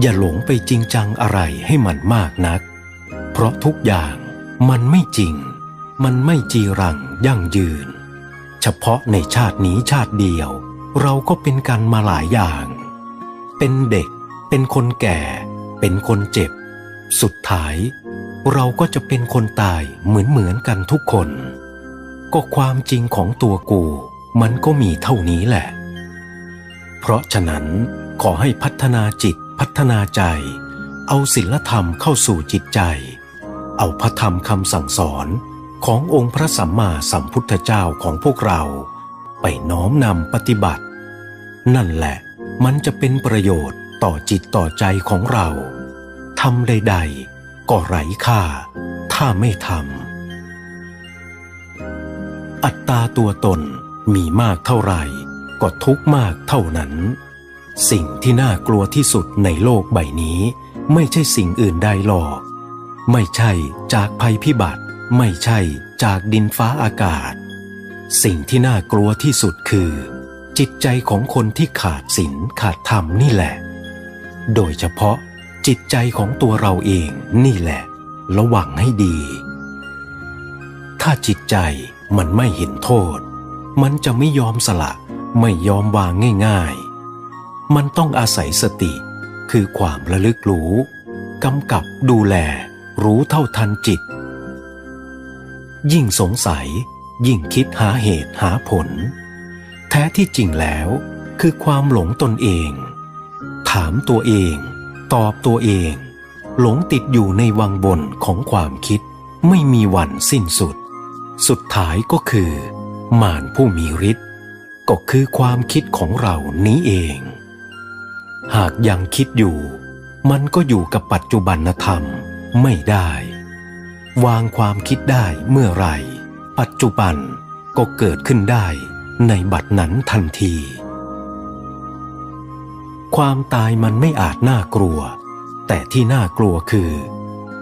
อย่าหลงไปจริงจังอะไรให้มันมากนัก เพราะทุกอย่างมันไม่จริง มันไม่จีรังยั่งยืน เฉพาะในชาตินี้ชาติเดียว เราก็เป็นกันมาหลายอย่าง เป็นเด็ก เป็นคนแก่ เป็นคนเจ็บ สุดท้าย เราก็จะเป็นคนตายเหมือนเหมือนกันทุกคน ก็ความจริงของตัวกู มันก็มีเท่านี้แหละ เพราะฉะนั้น ขอให้พัฒนาจิตพัฒนาใจ เอาศีลธรรมเข้าสู่จิตใจ เอาพระธรรมคำสั่งสอนขององค์พระสัมมาสัมพุทธเจ้าของพวกเรา ไปน้อมนำปฏิบัติ นั่นแหละมันจะเป็นประโยชน์ต่อจิตต่อใจของเราทำใด ๆ ก็ไร้ค่า ถ้าไม่ทำอัตตาตัวตนมีมากเท่าไหร่ ก็ทุกมากเท่านั้น สิ่งที่น่ากลัวที่สุดในโลกใบนี้ ไม่ใช่สิ่งอื่นใดหรอก ไม่ใช่จากภัยพิบัติ ไม่ใช่จากดินฟ้าอากาศ สิ่งที่น่ากลัวที่สุดคือ จิตใจของคนที่ขาดศีลขาดธรรมนี่แหละ โดยเฉพาะจิตใจของตัวเราเองนี่แหละ ระวังให้ดี ถ้าจิตใจมันไม่เห็นโทษ มันจะไม่ยอมสละ ไม่ยอมวางง่ายๆ มันต้องอาศัยสติ คือความระลึกรู้กำกับดูแล รู้เท่าทันจิต ยิ่งสงสัย ยิ่งคิดหาเหตุหาผล แท้ที่จริงแล้วคือความหลงตนเอง ถามตัวเอง ตอบตัวเอง หลงติดอยู่ในวังบนของความคิด ไม่มีวันสิ้นสุด สุดท้ายก็คือ มารผู้มีฤทธิ์ก็คือความคิดของเรานี้เอง หากยังคิดอยู่ มันก็อยู่กับปัจจุบันธรรมไม่ได้ วางความคิดได้เมื่อไรปัจจุบันก็เกิดขึ้นได้ในบัดนั้นทันที ความตายมันไม่อาจน่ากลัว แต่ที่น่ากลัวคือ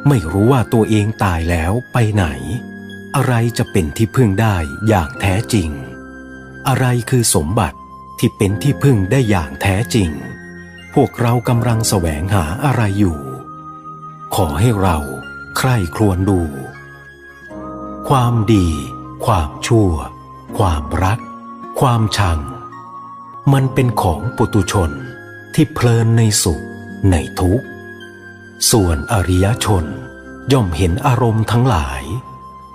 ไม่รู้ว่าตัวเองตายแล้วไปไหน อะไรจะเป็นที่พึ่งได้อย่างแท้จริง อะไรคือสมบัติที่เป็นที่พึ่งได้อย่างแท้จริง พวกเรากำลังแสวงหาอะไรอยู่ ขอให้เราใคร่ครวญดู ความดี ความชั่ว ความรัก ความชัง มันเป็นของปุตุชนที่เพลินในสุขในทุกข์ ส่วนอริยชนย่อมเห็นอารมณ์ทั้งหลาย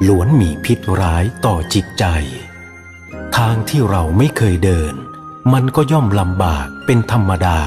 ล้วนมีพิษร้ายต่อจิตใจ ทางที่เราไม่เคยเดิน มันก็ย่อมลำบากเป็นธรรมดา